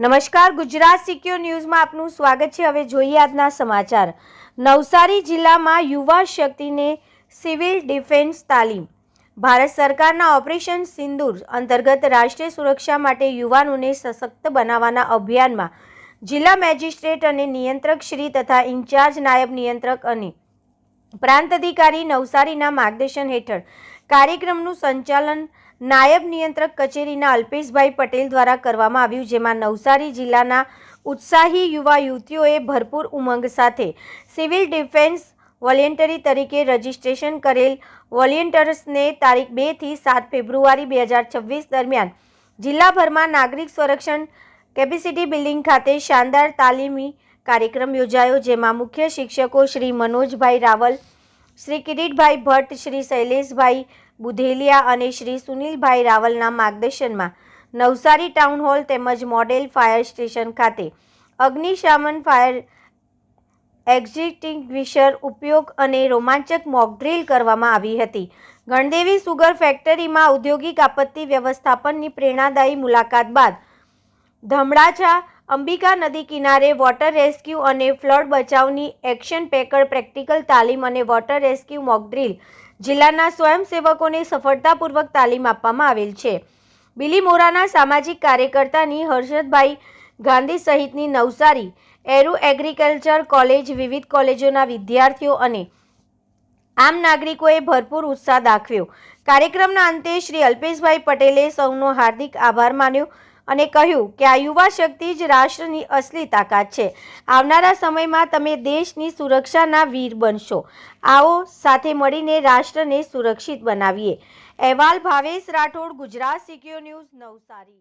નમસ્કાર, ગુજરાત સિક્યોર ન્યૂઝમાં આપનું સ્વાગત છે. હવે જોઈએ આજના સમાચાર. નવસારી જિલ્લામાં યુવા શક્તિને સિવિલ ડિફેન્સ તાલીમ. ભારત સરકારના ઓપરેશન સિંદૂર અંતર્ગત રાષ્ટ્રીય સુરક્ષા માટે યુવાનોને સશક્ત બનાવવાના અભિયાનમાં જિલ્લા મેજિસ્ટ્રેટ અને નિયંત્રક શ્રી તથા ઇન્ચાર્જ નાયબ નિયંત્રક અને પ્રાંત અધિકારી નવસારીના માર્ગદર્શન હેઠળ કાર્યક્રમનું સંચાલન નાયબ નિયંત્રક કચેરીના અલ્પેશભાઈ પટેલ દ્વારા કરવામાં આવ્યું, જેમાં નવસારી જિલ્લાના ઉત્સાહી યુવા યુવતીઓએ ભરપૂર ઉમંગ સાથે સિવિલ ડિફેન્સ વોલેન્ટરી તરીકે રજીસ્ટ્રેશન કરેલ વોલેન્ટર્સને તારીખ બેથી સાત ફેબ્રુઆરી બે હજાર છવ્વીસ દરમિયાન જિલ્લાભરમાં નાગરિક સંરક્ષણ કેપેસિટી બિલ્ડિંગ ખાતે શાનદાર તાલીમી કાર્યક્રમ યોજાયો, જેમાં મુખ્ય શિક્ષકો શ્રી મનોજભાઈ રાવલ, શ્રી કિરીટભાઈ ભટ્ટ, શ્રી શૈલેષભાઈ બુધેલિયા અને શ્રી સુનિલભાઈ રાવલના માર્ગદર્શનમાં નવસારી ટાઉન હોલ તેમજ મોડેલ ફાયર સ્ટેશન ખાતે અગ્નિશામન ફાયર એક્ઝિટિંગ્વિશર ઉપયોગ અને રોમાંચક મોકડ્રીલ કરવામાં આવી હતી. ગણદેવી સુગર ફેક્ટરીમાં ઔદ્યોગિક આપત્તિ વ્યવસ્થાપનની પ્રેરણાદાયી મુલાકાત બાદ ધમડાચા અંબિકા નદી કિનારે વોટર રેસ્ક્યુ અને ફ્લડ બચાવની એક્શન પેકર પ્રેક્ટિકલ તાલીમ અને વોટર રેસ્ક્યુ મોકડ્રીલ જિલ્લાના સ્વયંસેવકોને સફળતાપૂર્વક તાલીમ આપવામાં આવેલ છે. બિલીમોરાના સામાજિક કાર્યકર્તાની હર્ષદભાઈ ગાંધી સહિતની નવસારી, એરુ એગ્રીકલ્ચર કોલેજ વિવિધ કોલેજોના વિદ્યાર્થીઓ અને આમ નાગરિકોએ ભરપૂર ઉત્સાહ દાખવ્યો. કાર્યક્રમના અંતે શ્રી અલ્પેશભાઈ પટેલે સૌનો હાર્દિક આભાર માન્યો. અને કહ્યું કે આ યુવા શક્તિ જ રાષ્ટ્રની અસલી તાકાત છે. આવનારા સમયમાં તમે દેશની સુરક્ષાના વીર બનશો. આવો સાથે મળીને રાષ્ટ્રને સુરક્ષિત બનાવીએ. અહેવાલ ભાવેશ રાઠોડ, ગુજરાત સિક્યોર ન્યૂઝ, નવસારી.